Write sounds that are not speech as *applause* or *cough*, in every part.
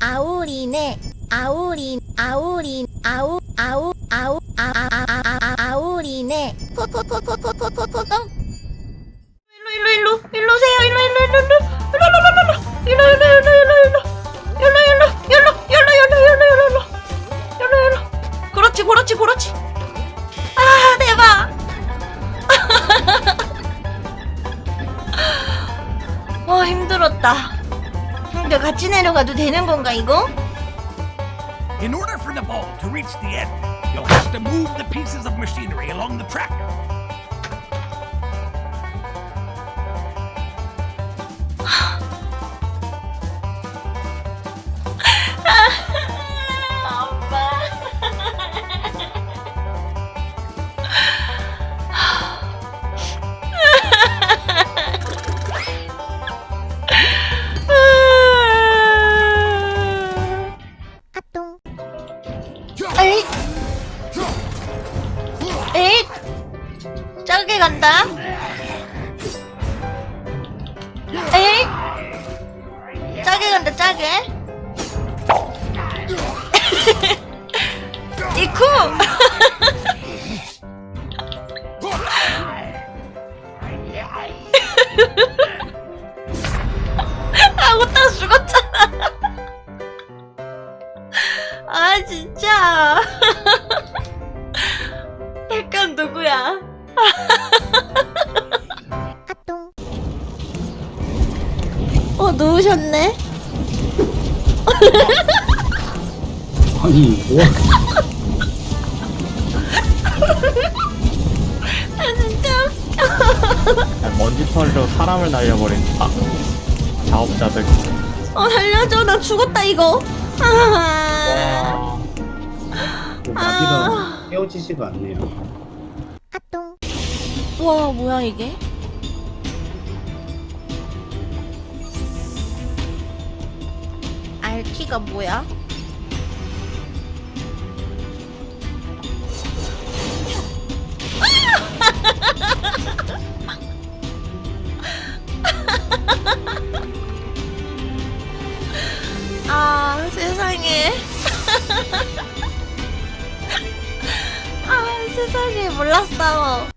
아우리네 아우리 아우리 아우 아우 아우 아아아아 아우리네 포포포포포포포포 일로 일로 일로 오세요 일로 일로 일로 일로 일로 일로 일로 일로 일로 일로 일로 일로 일로 일로 일로 일로 일로 일로 일로 그렇지 그렇지 그렇지 아 대박 와 힘들었다 근데 같이 내려가도 되는 건가 이거? In order for the ball to reach the end, you'll have to move the pieces of machinery along the track. 에잇. 에잇. 짜게 간다. 에잇. 짜게 간다 짜게. *laughs* 이쿠 *laughs* 어 누우셨네. 아니 뭐? *laughs* 아 진짜 먼지 털로 사람을 날려버린 아, 자업자들. 어 살려줘. 나 죽었다 이거. 아, 나비가 헤어지지가 않네요. 아똥 와 뭐야 이게 RT가 뭐야? *laughs* 아 세상에 *laughs* 아 세상에 몰랐어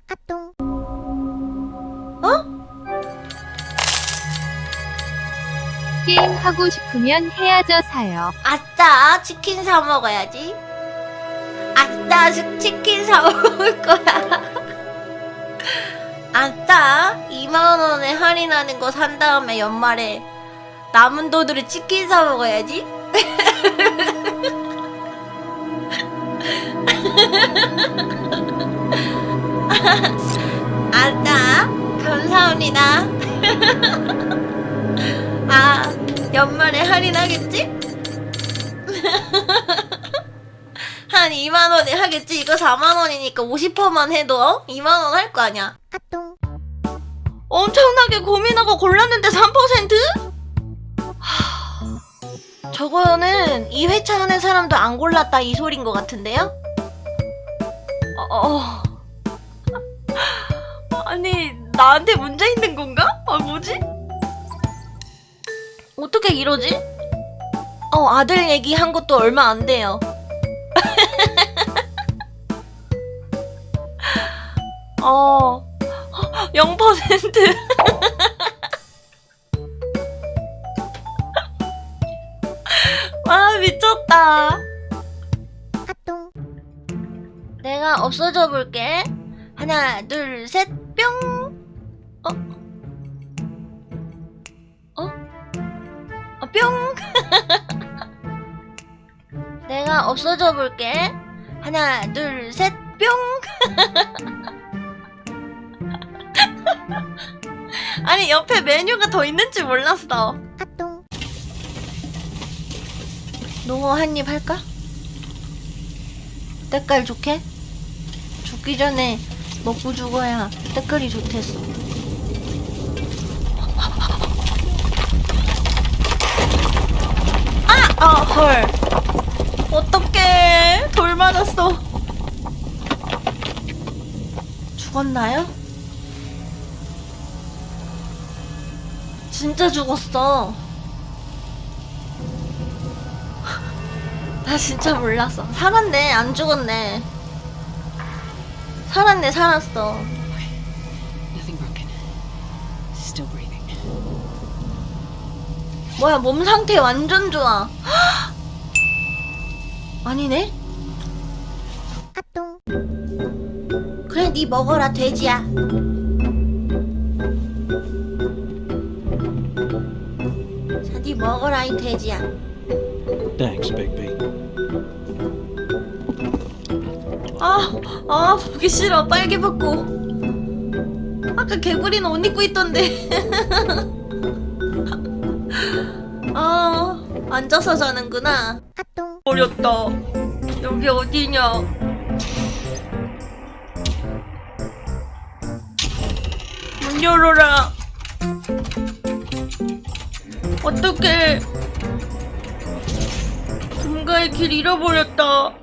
게임 하고 싶으면 해야죠 사요. 아싸 치킨 사 먹어야지. 치- 치킨 사 *laughs* 먹을 거야. 아싸 2만 원에 할인하는 거 산 다음에 연말에 남은 돈으로 치킨 사 먹어야지. *laughs* 아싸 감사합니다 할인 하겠지? *laughs* 한 2만원에 하겠지? 이거 4만원이니까 50%만 해도 2만원 할 거 아니야 아똥 엄청나게 고민하고 골랐는데 3%? 하... 저거는 2회차 하는 사람도 안 골랐다 이 소린 것 같은데요? 어... 어... *laughs* 아니 나한테 문제 있는 건가? 어떻게 이러지? 어 아들 얘기 한 것도 얼마 안 돼요. *laughs* 어 0% *laughs* 와 미쳤다. 내가 없어져 볼게. 하나 둘 셋 뿅 내가 없어져 볼게 하나 둘 셋 뿅 *laughs* 아니 옆에 메뉴가 더 있는 줄 몰랐어 아똥 농어 한 입 할까? 때깔 좋게? 죽기 전에 먹고 죽어야 때깔이 좋댔어. 아! 아, 헐. 어떡해. 돌 맞았어. 죽었나요? 진짜 죽었어. *laughs* 나 진짜 몰랐어. 살았네, 안 죽었네. 살았네, 살았어. 뭐야, 몸 상태 완전 좋아. 아니네? 아똥 그래, 니 먹어라, 돼지야. 자, 니 먹어라, 이 돼지야. Thanks, Bigby. 아, 아, 보기 싫어. 빨개 벗고. 아까 개구리는 옷 입고 있던데. *laughs* 아, 앉아서 자는구나. 아똥 어렸다. 여기 어디냐? 문 열어라. 어떡해. 금가의 길 잃어버렸다.